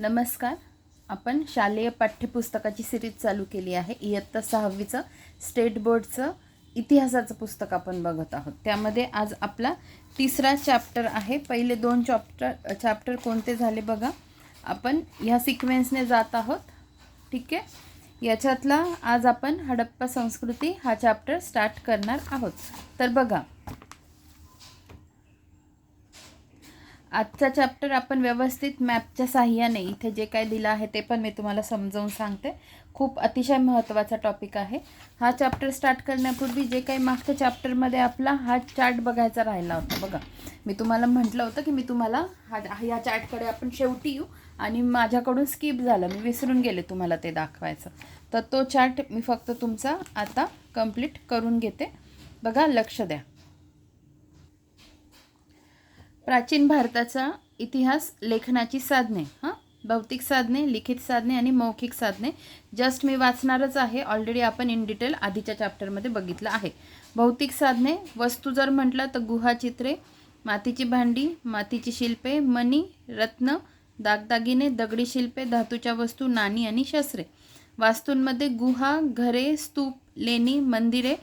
नमस्कार. आपण शालेय पाठ्यपुस्तकाची सिरीज चालू केली आहे. इयत्ता सहावीचं स्टेट बोर्डचं इतिहासाचं पुस्तक आपण बघत आहोत. त्यामध्ये आज आपला तिसरा चॅप्टर आहे. पहिले दोन चॅप्टर चॅप्टर कोणते झाले बघा. आपण ह्या सिक्वेन्सने जात आहोत. ठीक आहे? याच्यातला आज आपण हडप्पा संस्कृती हा चॅप्टर स्टार्ट करणार आहोत. तर बघा. आजचा चॅप्टर आपण व्यवस्थित मॅपच्या साह्याने इथे जे काय दिलं आहे ते पण मी तुम्हाला समजावून सांगते. खूप अतिशय महत्त्वाचा टॉपिक आहे. हा चॅप्टर स्टार्ट करण्यापूर्वी जे काही मागच्या चॅप्टरमध्ये आपला हा चार्ट बघायचा राहिला होता. बघा मी तुम्हाला म्हटलं होतं की मी तुम्हाला हा ह्या चार्टकडे आपण शेवटी येऊ आणि माझ्याकडून स्किप झालं. मी विसरून गेले तुम्हाला ते दाखवायचं. तर तो चार्ट मी फक्त तुमचा आता कंप्लीट करून घेते. बघा लक्ष द्या. प्राचीन भारताचा इतिहास लेखनाची साधने हां? भौतिक साधने लिखित साधने आणि मौखिक साधने. जस्ट मी वाचणारच आहे. ऑलरेडी आपण इन डिटेल आधीच्या चॅप्टरमध्ये बघितलं आहे. भौतिक साधने वस्तू जर म्हटलं तर गुहाचित्रे मातीची भांडी मातीची शिल्पे मणी रत्न दागदागिने दगडी शिल्पे धातूच्या वस्तू नाणी आणि शस्त्रे. वास्तूंमध्ये गुहा घरे स्तूप लेणी मंदिरे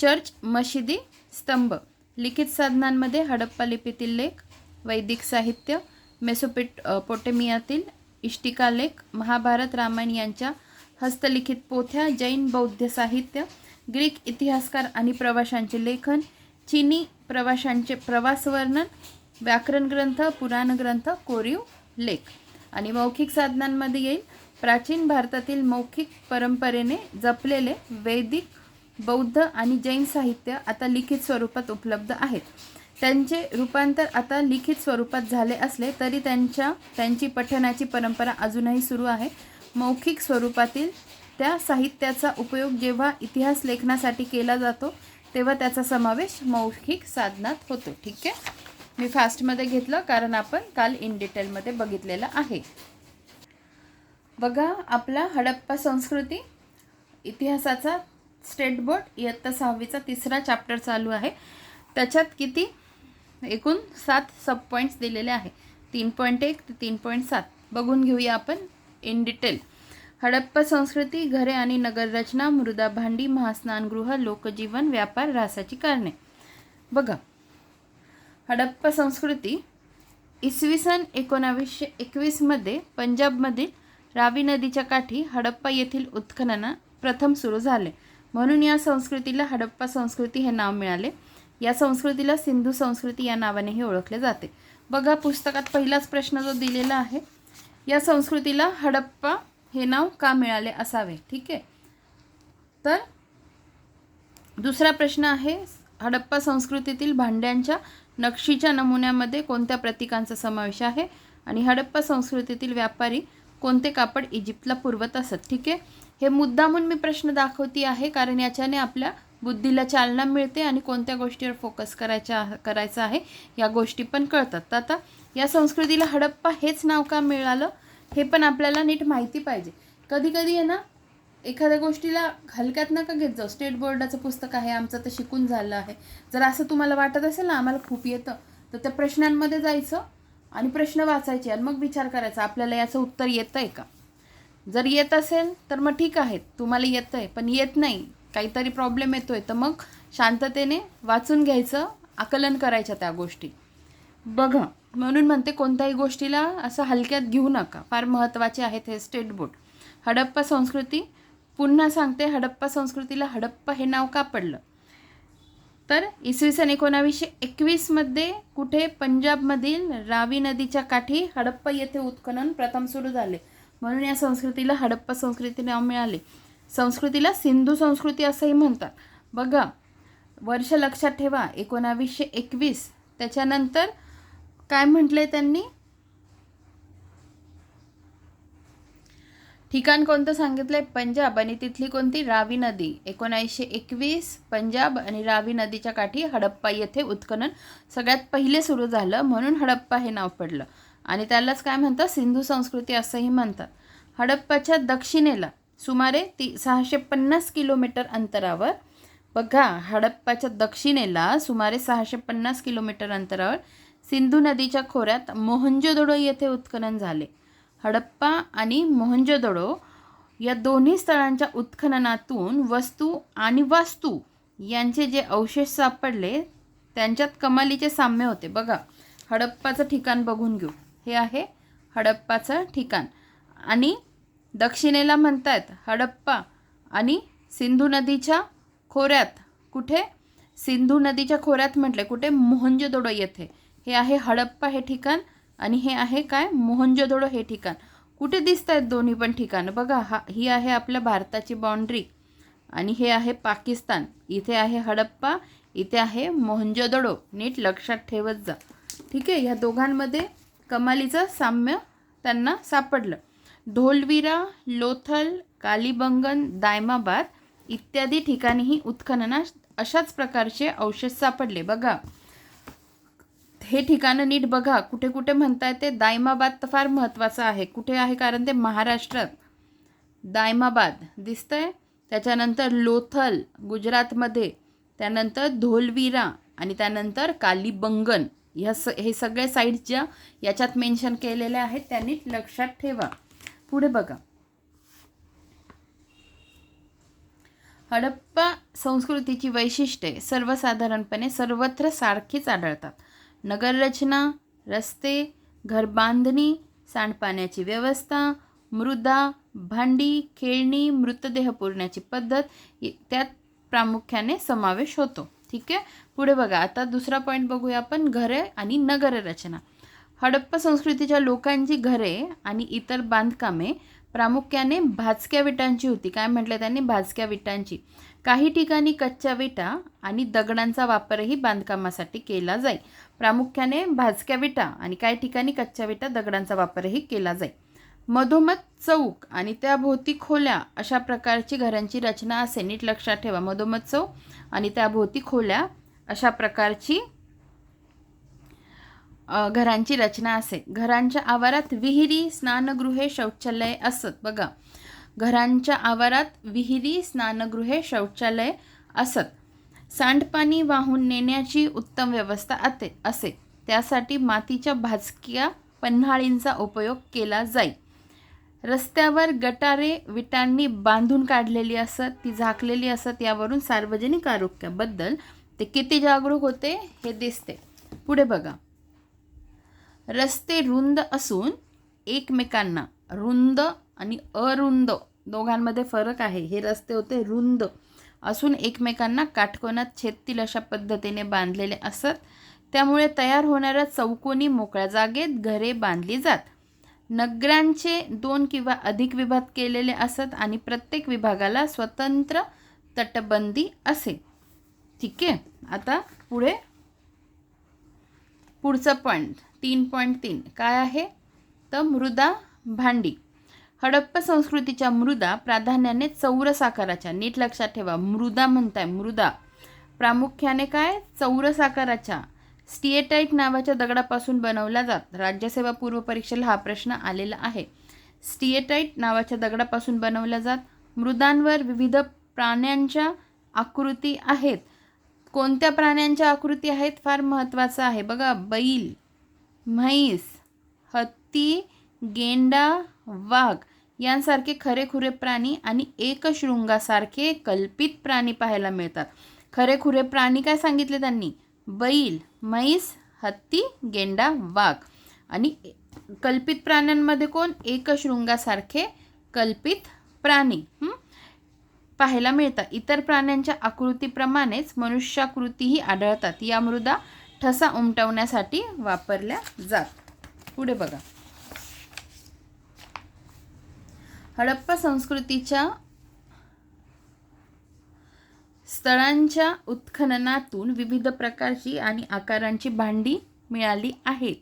चर्च मशिदी स्तंभ. लिखित साधनांमध्ये हडप्पा लिपीतील लेख वैदिक साहित्य मेसोपेट पोटेमियातील इष्टिकालेख महाभारत रामायण यांच्या हस्तलिखित पोथ्या जैन बौद्ध साहित्य ग्रीक इतिहासकार आणि प्रवाशांचे लेखन चीनी प्रवाशांचे प्रवास वर्णन व्याकरण ग्रंथ पुराण ग्रंथ कोरीव लेख. आणि मौखिक साधनांमध्ये येईल प्राचीन भारतातील मौखिक परंपरेने जपलेले वैदिक बौद्ध आणि जैन साहित्य आता लिखित स्वरूपात उपलब्ध आहेत. त्यांचे रूपांतर आता लिखित स्वरूपात झाले असले तरी त्यांच्या त्यांची पठणाची परंपरा अजूनही सुरू आहे. मौखिक स्वरूपातील त्या साहित्याचा उपयोग जेव्हा इतिहास लेखनासाठी केला जातो तेव्हा त्याचा समावेश मौखिक साधनात होतो. ठीक आहे? मी फास्टमध्ये घेतलं कारण आपण काल इन डिटेलमध्ये बघितलेलं आहे. बघा आपला हडप्पा संस्कृती इतिहासाचा स्टेट बोर्ड इयत्ता सहावीचा तिसरा चॅप्टर चालू आहे. त्याच्यात किती एकूण सात सब पॉईंट्स दिलेले आहे. तीन पॉईंट एक ते तीन पॉईंट सात. बघून घेऊया आपण इन डिटेल हडप्पा संस्कृती घरे आणि नगररचना मृदा भांडी महास्नानगृह लोकजीवन व्यापार रासाची कारणे. बघा. हडप्पा संस्कृती इसवी सन एकोणावीसशे एकवीसमध्ये पंजाबमधील रावी नदीच्या काठी हडप्पा येथील उत्खनन प्रथम सुरू झाले. म्हणून या संस्कृतीला हडप्पा संस्कृती हे नाव मिळाले. या संस्कृतीला सिंधू संस्कृती या नावानेही ओळखले जाते. बघा पुस्तकात पहिलाच प्रश्न जो दिलेला आहे या संस्कृतीला हडप्पा हे नाव का मिळाले असावे? ठीक आहे. तर दुसरा प्रश्न आहे हडप्पा संस्कृतीतील भांड्यांच्या नक्षीच्या नमुन्यामध्ये कोणत्या प्रतीकांचा समावेश आहे? आणि हडप्पा संस्कृतीतील व्यापारी कोणते कापड इजिप्तला पुरवत असत? ठीक आहे. हे मुद्दामून मी प्रश्न दाखवती आहे कारण याच्याने आपल्या बुद्धीला चालना मिळते आणि कोणत्या गोष्टीवर फोकस करायच्या करायचं आहे या गोष्टी पण कळतात. तर आता या संस्कृतीला हडप्पा हेच नाव का मिळालं हे पण आपल्याला नीट माहिती पाहिजे. कधी कधी आहे ना एखाद्या गोष्टीला हलक्यात नका घेत जाऊ. स्टेट बोर्डाचं पुस्तक आहे आमचं तर शिकून झालं आहे. जर असं तुम्हाला वाटत असेल ना आम्हाला खूप येतं तर त्या प्रश्नांमध्ये जायचं आणि प्रश्न वाचायचे आणि मग विचार करायचा आपल्याला याचं उत्तर येतं आहे का? जर येत असेल तर मग ठीक आहे तुम्हाला येतं आहे पण येत नाही काहीतरी प्रॉब्लेम येतो आहे तर मग शांततेने वाचून घ्यायचं आकलन करायच्या त्या गोष्टी. बघा म्हणून म्हणते कोणत्याही गोष्टीला असं हलक्यात घेऊ नका. फार महत्त्वाचे आहेत हे स्टेट बोर्ड हडप्पा संस्कृती पुन्हा सांगते हडप्पा संस्कृतीला हडप्पा हे नाव का पडलं? तर इसवी सन एकोणावीसशे एकवीसमध्ये कुठे पंजाबमधील रावी नदीच्या काठी हडप्पा येथे उत्खनन प्रथम सुरू झाले. म्हणून या संस्कृतीला हडप्पा संस्कृती नाव मिळाले. संस्कृतीला सिंधू संस्कृती असंही म्हणतात. बघा वर्ष लक्षात ठेवा एकोणावीसशे एकवीस. त्याच्यानंतर काय म्हटले त्यांनी? ठिकाण कोणतं सांगितलंय? पंजाब आणि तिथली कोणती? रावी नदी. एकोणावीसशे एकवीस पंजाब आणि रावी नदीच्या काठी हडप्पा येथे उत्खनन सगळ्यात पहिले सुरू झालं म्हणून हडप्पा हे नाव पडलं. आणि त्यालाच काय म्हणतात? सिंधू संस्कृती असंही म्हणतात. हडप्पाच्या दक्षिणेला सुमारे ती सहाशे पन्नास किलोमीटर अंतरावर. बघा हडप्पाच्या दक्षिणेला सुमारे सहाशे पन्नास किलोमीटर अंतरावर सिंधू नदीच्या खोऱ्यात मोहंजोदडो येथे उत्खनन झाले. हडप्पा आणि मोहंजोदडो या दोन्ही स्थळांच्या उत्खननातून वस्तू आणि वास्तू यांचे जे अवशेष सापडले त्यांच्यात कमालीचे साम्य होते. बघा हडप्पाचं ठिकाण बघून घेऊ. हे आहे हडप्पाचं ठिकाण. आणि दक्षिणेला म्हणतात हडप्पा आणि सिंधू नदीच्या खोऱ्यात. कुठे? सिंधू नदीच्या खोऱ्यात म्हटले कुठे? मोहंजोदडो येथे. हे आहे हडप्पा हे ठिकाण आणि हे आहे काय? मोहंजोदडो हे ठिकाण. कुठे दिसत आहेत दोन्ही पण ठिकाणं? बघा हा ही आहे आपल्या भारताची बाउंड्री आणि हे आहे पाकिस्तान. इथे आहे हडप्पा इथे आहे मोहंजोदडो नीट लक्षात ठेवत जा. ठीक आहे ह्या दोघांमध्ये कमालीचं साम्य त्यांना सापडलं. ढोलविरा लोथल कालीबंगन दायमाबाद इत्यादी ठिकाणीही उत्खननात अशाच प्रकारचे अवशेष सापडले. बघा. हे ठिकाणं नीट बघा. कुठे कुठे म्हणता येते दायमाबाद तर फार महत्त्वाचं आहे. कुठे आहे? कारण ते महाराष्ट्रात. दायमाबाद. दिसतंय? त्याच्यानंतर लोथल गुजरातमध्ये. त्यानंतर धोलविरा आणि त्यानंतर कालीबंगन. ह्या स हे सगळे साईट्स ज्या याच्यात मेन्शन केलेल्या आहेत त्यांनी लक्षात ठेवा. पुढे बघा. हडप्पा संस्कृतीची वैशिष्ट्ये सर्वसाधारणपणे सर्वत्र सारखीच आढळतात. नगररचना रस्ते घरबांधणी सांडपाण्याची व्यवस्था मृदा भांडी खेळणी मृतदेह पुरण्याची पद्धत त्यात प्रामुख्याने समावेश होतो. ठीक आहे? पुढे बघा. आता दुसरा पॉईंट बघूया आपण घरे आणि नगररचना. हडप्पा संस्कृतीच्या लोकांची घरे आणि इतर बांधकामे प्रामुख्याने भाजक्या विटांची होती. काय म्हटलं त्यांनी? भाजक्या विटांची. काही ठिकाणी कच्च्या विटा आणि दगडांचा वापरही बांधकामासाठी केला जाई. प्रामुख्याने भाजक्या विटा आणि काही ठिकाणी कच्च्या विटा दगडांचा वापरही केला जाई. मधोमध चौक आणि त्याभोवती खोल्या अशा प्रकारची घरांची रचना असे नीट लक्षात ठेवा. मधोमध चौक आणि त्याभोवती खोल्या अशा प्रकारची घरांची रचना असे. घरांच्या आवारात विहिरी स्नानगृहे शौचालय असत. बघा. घरांच्या आवारात विहिरी स्नानगृहे शौचालय असत. सांडपाणी वाहून नेण्याची उत्तम व्यवस्था आते असे. त्यासाठी मातीच्या भाजक्या पन्हाळींचा उपयोग केला जाई. रस्त्यावर गटारे विटांनी बांधून काढलेली असत ती झाकलेली असत यावरून सार्वजनिक आरोग्याबद्दल ते किती जागरूक होते हे दिसते. पुढे बघा. रस्ते रुंद असून एकमेकांना रुंद आणि अरुंद दोघांमध्ये फरक आहे. हे रस्ते होते रुंद असून एकमेकांना काटकोनात छेदतील अशा पद्धतीने बांधलेले असत. त्यामुळे तयार होणाऱ्या चौकोनी मोकळ्या जागेत घरे बांधली जात. नगरांचे दोन किंवा अधिक विभाग केलेले असत आणि प्रत्येक विभागाला स्वतंत्र तटबंदी असे. ठीक? आहे आता पुढे पुढचं पॉईंट तीन पॉईंट तीन. काय आहे? तर मृदा भांडी. हडप्पा संस्कृतीच्या मृदा प्राधान्याने चौरस आकाराच्या. नीट लक्षात ठेवा मृदा म्हणताय मृदा. प्रामुख्याने काय? चौरस आकाराच्या. स्टिएटाईट नावाच्या दगडापासून बनवल्या जात. राज्यसेवा पूर्व परीक्षेला हा प्रश्न आलेला आहे. स्टिएटाईट नावाच्या दगडापासून बनवल्या जात. मृदांवर विविध प्राण्यांच्या आकृती आहेत. कोणत्या प्राण्यांच्या आकृती आहेत फार महत्त्वाचं आहे. बघा बैल म्हैस हत्ती गेंडा वाघ यांसारखे खरेखुरे प्राणी आणि एकशृंगासारखे कल्पित प्राणी पाहायला मिळतात. खरेखुरे प्राणी काय सांगितले त्यांनी? बैल म्हैस हत्ती गेंडा वाघ आणि कल्पित प्राण्यांमध्ये कोण? एकशृंगासारखे कल्पित प्राणी. हं? पाहायला मिळतात इतर प्राण्यांच्या आकृतीप्रमाणेच मनुष्याकृतीही आढळतात. या मृदा ठसा उमटवण्यासाठी वापरल्या जात. पुढे बघा. हडप्पा संस्कृतीच्या स्थळांच्या उत्खननातून विविध प्रकारची आणि आकारांची भांडी मिळाली आहेत.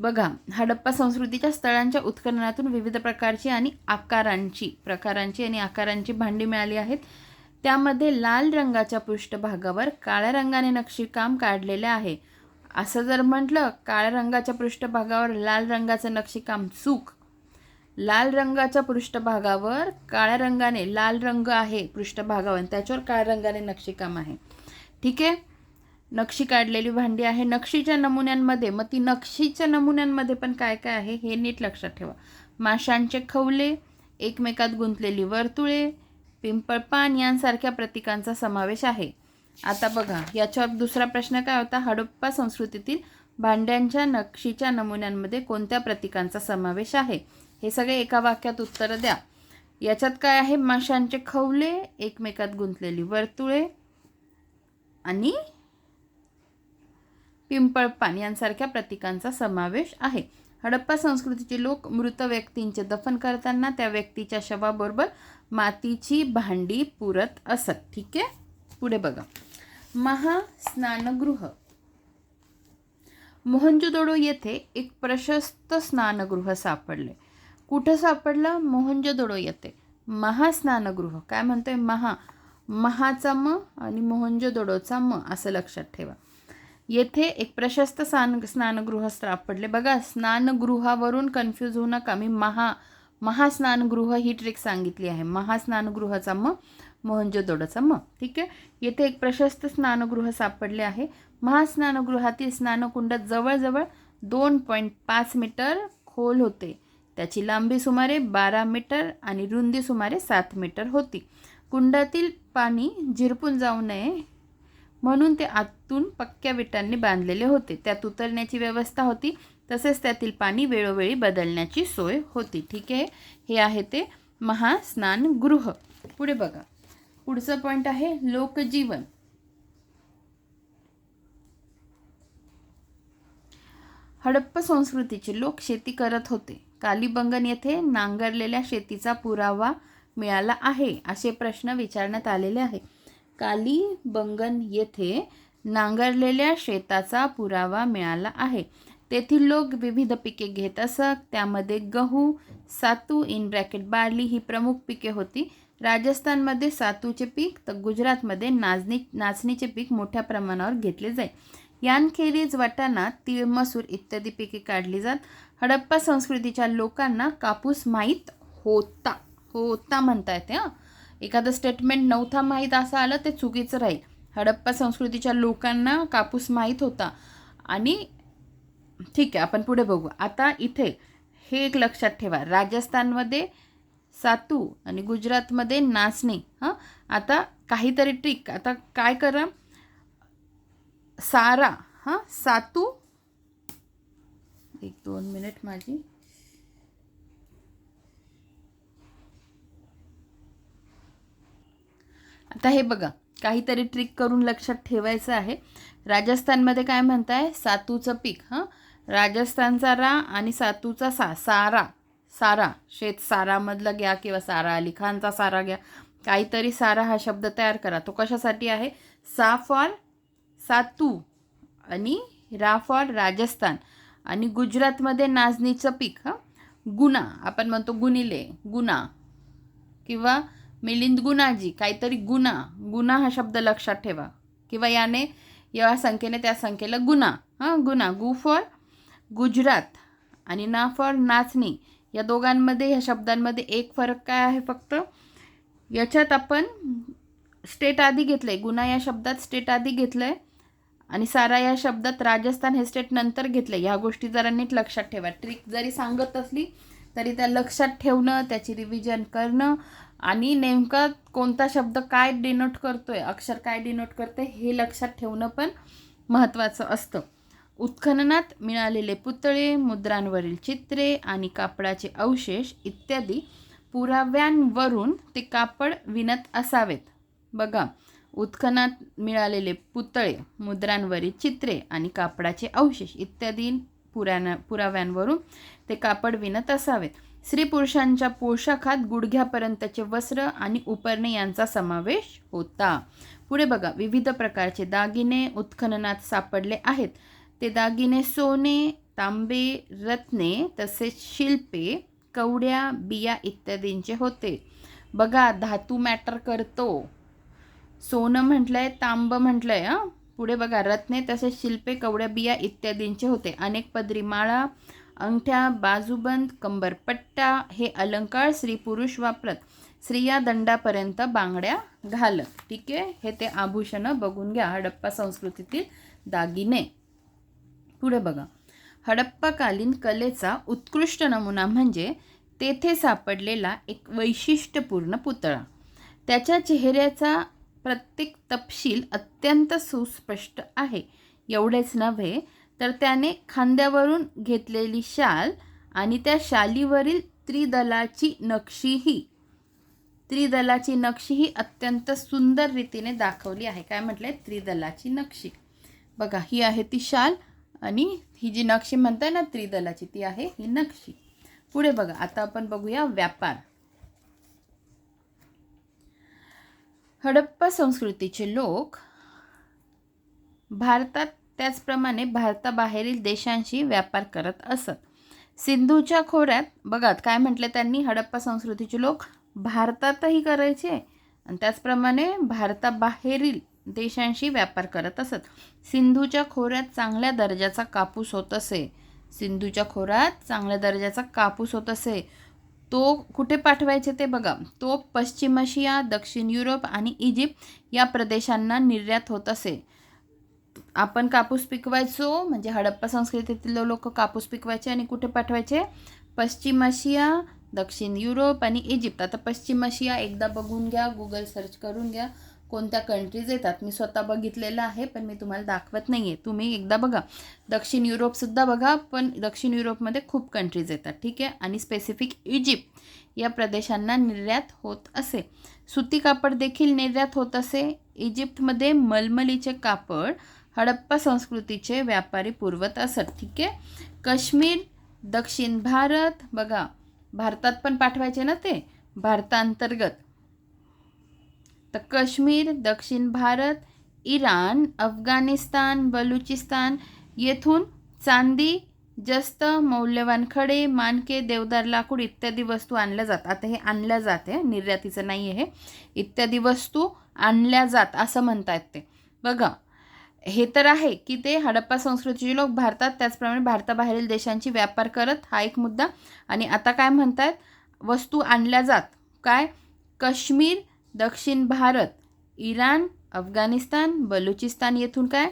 बघा हडप्पा संस्कृतीच्या स्थळांच्या उत्खननातून विविध प्रकारची आणि आकारांची प्रकारांची आणि आकारांची भांडी मिळाली आहेत. त्यामध्ये लाल रंगाच्या पृष्ठभागावर काळ्या रंगाने नक्षीकाम काढलेले आहे. असं जर म्हटलं काळ्या रंगाच्या पृष्ठभागावर लाल रंगाचं नक्षीकाम चूक लाल रंगाच्या पृष्ठभागावर काळ्या रंगाने लाल रंग आहे पृष्ठभागावर त्याच्यावर काळ्या रंगाने नक्षीकाम आहे. ठीक आहे? नक्षी काढलेली भांडी आहे. नक्षीच्या नमुन्यांमध्ये मग ती नक्षीच्या नमुन्यांमध्ये पण काय काय आहे हे नीट लक्षात ठेवा. माशांचे खवले एकमेकात गुंतलेली वर्तुळे पिंपळपान यांसारख्या प्रतीकांचा समावेश आहे. आता बघा याच्यावर दुसरा प्रश्न काय होता? हडप्पा संस्कृतीतील भांड्यांच्या नक्षीच्या नमुन्यांमध्ये कोणत्या प्रतीकांचा समावेश आहे? हे सगळे एका वाक्यात उत्तरं द्या. याच्यात काय आहे? माशांचे खवले एकमेकात गुंतलेली वर्तुळे आणि पिंपळपान यांसारख्या प्रतीकांचा समावेश आहे. हडप्पा संस्कृतीचे लोक मृत व्यक्तींचे दफन करताना त्या व्यक्तीच्या शवाबरोबर मातीची भांडी पुरत असत. ठीक आहे? पुढे बघा. महास्नानगृह. मोहनजोदडो येथे एक प्रशस्त स्नानगृह सापडले. कुठं सापडलं? मोहनजोदडो येथे. महास्नानगृह. काय म्हणतोय? महा. महाचा म आणि मोहनजोदडोचा म असं लक्षात ठेवा. येथे एक प्रशस्त स्नान स्नानगृह सापडले बघा स्नानगृहावरून कन्फ्यूज होऊ नका. मी महा महास्नानगृह ही ट्रिक सांगितली आहे. महास्नानगृहाचा म मोहनजोदोडाचा म. ठीक आहे? येथे एक प्रशस्त स्नानगृह सापडले आहे. महास्नानगृहातील स्नानकुंड जवळजवळ दोन पॉईंट पाच मीटर खोल होते. त्याची लांबी सुमारे बारा मीटर आणि रुंदी सुमारे सात मीटर होती. कुंडातील पाणी झिरपून जाऊ नये म्हणून ते आतून पक्क्या विटांनी बांधलेले होते. त्यात उतरण्याची व्यवस्था होती. तसेच त्यातील पाणी वेळोवेळी बदलण्याची सोय होती. ठीक आहे? हे आहे ते महास्नानगृह पुढे बघा. पुढचं पॉईंट आहे लोकजीवन. हडप्प संस्कृतीचे लोक शेती करत होते. कालीबंगन येथे नांगरलेल्या शेतीचा पुरावा मिळाला आहे असे प्रश्न विचारण्यात आलेले आहे कालीबंगन येथे नांगरलेल्या शेताचा पुरावा मिळाला आहे. तेथील लोक विविध पिके घेत असत. त्यामध्ये गहू सातू इन ब्रॅकेट बार्ली ही प्रमुख पिके होती. राजस्थानमध्ये सातूचे पीक तर गुजरातमध्ये नाचणी नाचणीचे पीक मोठ्या प्रमाणावर घेतले जाई यांखेरीज वाटाणा तीळ मसूर इत्यादी पिके काढली जात. हडप्पा संस्कृतीच्या लोकांना कापूस माहीत होता होता म्हणता येते हां. एखादं स्टेटमेंट नव्हता माहीत असं आलं ते चुकीचं राहील. हडप्पा संस्कृतीच्या लोकांना कापूस माहीत होता. आणि ठीक आहे आपण पुढे बघू. आता इथे हे एक लक्षात ठेवा. राजस्थानमध्ये सातू आणि गुजरातमध्ये नाचणी हां? आता काहीतरी ट्रिक आता काय करा? सारा हां? सातू. एक दोन मिनिट माझी. आता हे बघा काहीतरी ट्रिक करून लक्षात ठेवायचं आहे. राजस्थानमध्ये काय म्हणताय? सातूचं पीक हां? राजस्थानचा रा आणि सातूचा सा सारा. सारा. शेत सारामधला घ्या किंवा सारा अली खानचा सारा घ्या. काहीतरी सारा हा शब्द तयार करा. तो कशासाठी आहे? सा फॉर सातू आणि रा फॉर राजस्थान. आणि गुजरातमध्ये नाचणीचं पीक हां? गुना आपण म्हणतो गुनिले गुना किंवा मिलिंद गुणाजी काहीतरी गुना गुणा हा शब्द लक्षात ठेवा. किंवा याने या संख्येने त्या संख्येला गुना हां गुना गु फॉर गुजरात आणि ना फॉर नाचणी. या दोघांमध्ये ह्या शब्दांमध्ये एक फरक काय आहे फक्त? याच्यात आपण स्टेट आधी घेतलं आहे गुन्हा या शब्दात स्टेट आधी घेतलं आहे आणि सारा या शब्दात राजस्थान हे स्टेट नंतर घेतलं ह्या गोष्टी जरा नीट लक्षात ठेवा. ट्रिक जरी सांगत असली तरी त्या लक्षात ठेवणं त्याची रिव्हिजन करणं आणि नेमका कोणता शब्द काय डिनोट करतो आहे अक्षर काय डिनोट करते हे लक्षात ठेवणं पण महत्त्वाचं असतं. उत्खननात मिळालेले पुतळे मुद्रांवरील चित्रे आणि कापडाचे अवशेष इत्यादी पुराव्यांवरून ते कापड विणत असावेत. बघा उत्खनात मिळालेले पुतळे मुद्रांवरील चित्रे आणि कापडाचे अवशेष इत्यादी पुराण्या पुराव्यांवरून ते कापड विणत असावेत. स्त्री पुरुषांच्या पोशाखात गुडघ्यापर्यंतचे वस्त्र आणि उपरणे यांचा समावेश होता. पुढे बघा विविध प्रकारचे दागिने उत्खननात सापडले आहेत. ते दागिने सोने तांबे रत्ने तसेच शिल्पे कवड्या बिया इत्यादींचे होते. बघा धातू मॅटर करतो. सोनं म्हटलंय तांब म्हटलंय हां? पुढे बघा रत्ने तसेच शिल्पे कवड्या बिया इत्यादींचे होते. अनेक पदरी माळा अंगठ्या बाजूबंद कंबरपट्टा हे अलंकार स्त्री पुरुष वापरत स्त्रिया दंडापर्यंत बांगड्या घालत. ठीक आहे? हे ते आभूषणं बघून घ्या हडप्पा संस्कृतीतील दागिने. पुढे बघा. हडप्पाकालीन कलेचा उत्कृष्ट नमुना म्हणजे तेथे सापडलेला एक वैशिष्ट्यपूर्ण पुतळा. त्याच्या चेहऱ्याचा प्रत्येक तपशील अत्यंत सुस्पष्ट आहे. एवढेच नव्हे तर त्याने खांद्यावरून घेतलेली शाल आणि त्या शालीवरील त्रिदलाची नक्षीही त्रिदलाची नक्षी ही अत्यंत सुंदर रीतीने दाखवली आहे. काय म्हटलंय? त्रिदलाची नक्षी. बघा ही आहे ती शाल आणि ही जी नक्षी म्हणताय ना त्रिदलाची ती आहे ही नक्षी. पुढे बघा आता आपण बघूया व्यापार. हडप्पा संस्कृतीचे लोक भारतात त्याचप्रमाणे भारताबाहेरील देशांशी व्यापार करत असत. सिंधूच्या खोऱ्यात बघा काय म्हटलं त्यांनी? हडप्पा संस्कृतीचे लोक भारतातही करायचे. आणि त्याचप्रमाणे भारताबाहेरील देशांशी व्यापार करत असत. सिंधूच्या खोऱ्यात चांगल्या दर्जाचा कापूस होत असे. सिंधूच्या खोऱ्यात चांगल्या दर्जाचा कापूस होत असे. तो कुठे पाठवायचे ते बघा. तो पश्चिम आशिया दक्षिण युरोप आणि इजिप्त या प्रदेशांना निर्यात होत असे. आपण कापूस पिकवायचो म्हणजे हडप्पा संस्कृतीतील लोक कापूस पिकवायचे आणि कुठे पाठवायचे? पश्चिम आशिया दक्षिण युरोप आणि इजिप्त. आता पश्चिम आशिया एकदा बघून घ्या गुगल सर्च करून घ्या कोणत्या कंट्रीज येतात. मी स्वतः बघितलेलं आहे पण मी तुम्हाला दाखवत नाही आहे तुम्ही एकदा बघा. दक्षिण युरोपसुद्धा बघा पण दक्षिण युरोपमध्ये खूप कंट्रीज येतात ठीक आहे? आणि स्पेसिफिक इजिप्त या प्रदेशांना निर्यात होत असे. सुती कापड देखील निर्यात होत असे. इजिप्तमध्ये मलमलीचे कापड हडप्पा संस्कृतीचे व्यापारी पुरवत असत ठीक आहे काश्मीर दक्षिण भारत बघा भारतात पण पाठवायचे ना ते? भारतांतर्गत. तर काश्मीर दक्षिण भारत इराण अफगाणिस्तान बलुचिस्तान येथून चांदी जस्त मौल्यवान खडे मानके देवदार लाकूड इत्यादी वस्तू आणल्या जातात आता हे आणल्या जाते निर्यातीचं नाही आहे इत्यादी वस्तू आणल्या जात असं म्हणतात ते. बघा हे तर आहे की ते हडप्पा संस्कृतीचे लोक भारतात त्याचप्रमाणे भारताबाहेरील देशांची व्यापार करत हा एक मुद्दा. आणि आता काय म्हणतात वस्तू आणल्या जात. काय? काश्मीर दक्षिण भारत इराण अफगाणिस्तान बलुचिस्तान येथून काय?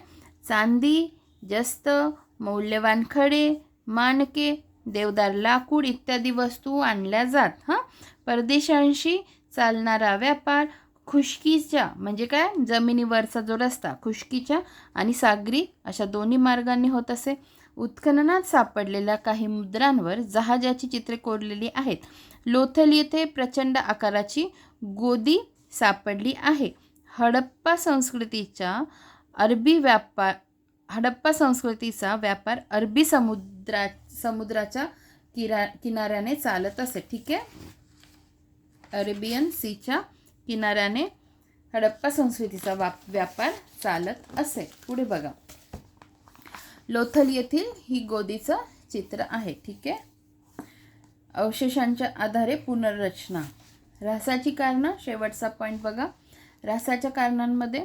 चांदी जस्त मौल्यवान खडे मानके देवदार लाकूड इत्यादी वस्तू आणल्या जात. हां? परदेशांशी चालणारा व्यापार खुशकीच्या म्हणजे काय? जमिनीवरचा जो रस्ता खुशकीच्या आणि सागरी अशा दोन्ही मार्गांनी होत असे. उत्खननात सापडलेल्या काही मुद्रांवर जहाजाची चित्रे कोरलेली आहेत. लोथल येथे प्रचंड आकाराची गोदी सापडली आहे. हडप्पा संस्कृतीच्या अरबी व्यापार हडप्पा संस्कृतीचा व्यापार अरबी समुद्रा समुद्राच्या किरा किनाऱ्याने चालत असे. ठीक आहे? अरेबियन सीच्या किनाऱ्याने हडप्पा संस्कृतीचा वाप व्यापार चालत असे. पुढे बघा. लोथल येथील ही गोदीचं चित्र आहे ठीक आहे? अवशेषांच्या आधारे पुनर्रचना. ऱ्हासाची कारणं शेवटचा पॉईंट बघा. ऱ्हासाच्या कारणांमध्ये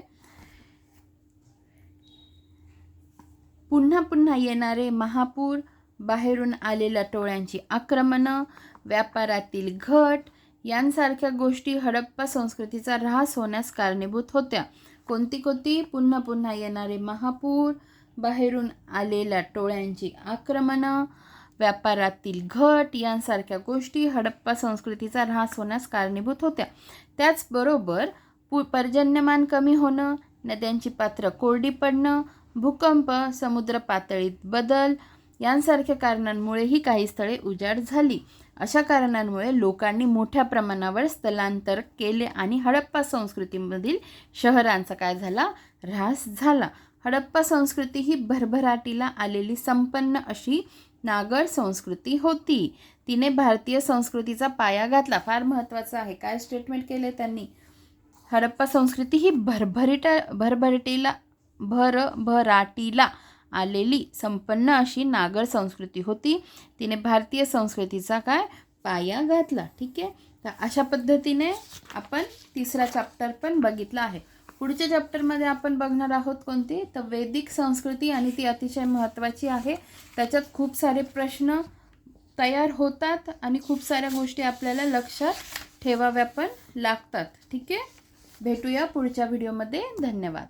पुन्हा पुन्हा येणारे महापूर बाहेरून आलेल्या टोळ्यांची आक्रमणं व्यापारातील घट यांसारख्या गोष्टी हडप्पा संस्कृतीचा ऱ्हास होण्यास कारणीभूत होत्या. कोणती कोणती? पुन्हा पुन्हा येणारे महापूर बाहेरून आलेल्या टोळ्यांची आक्रमणं व्यापारातील घट यांसारख्या गोष्टी हडप्पा संस्कृतीचा ऱ्हास होण्यास कारणीभूत होत्या. त्याचबरोबर पु पर्जन्यमान कमी होणं नद्यांची पात्र कोरडी पडणं भूकंप समुद्र पातळीत बदल यांसारख्या कारणांमुळेही काही स्थळे उजाड झाली. अशा कारणांमुळे लोकांनी मोठ्या प्रमाणावर स्थलांतर केले आणि हडप्पा संस्कृतीमधील शहरांचा काय झाला? ऱ्हास झाला. हडप्पा संस्कृती ही भरभराटीला आलेली संपन्न अशी नागर संस्कृती होती. तिने भारतीय संस्कृतीचा पाया घातला. फार महत्त्वाचं आहे. काय स्टेटमेंट केले त्यांनी? हडप्पा संस्कृती ही भरभरीटा भरभरटीला भरभराटीला आलेली संपन्न अशी नागर संस्कृती होती. तिने भारतीय संस्कृतीचा काय? पाया घातला. ठीक आहे? तर अशा पद्धतीने आपण तिसरा चॅप्टर पण बघितला आहे. पुढच्या चॅप्टरमध्ये आपण बघणार आहोत कोणती? तर वैदिक संस्कृती आणि ती अतिशय महत्त्वाची आहे. त्याच्यात खूप सारे प्रश्न तयार होतात आणि खूप साऱ्या गोष्टी आपल्याला लक्षात ठेवाव्या पण लागतात. ठीक आहे? भेटूया पुढच्या व्हिडिओमध्ये धन्यवाद.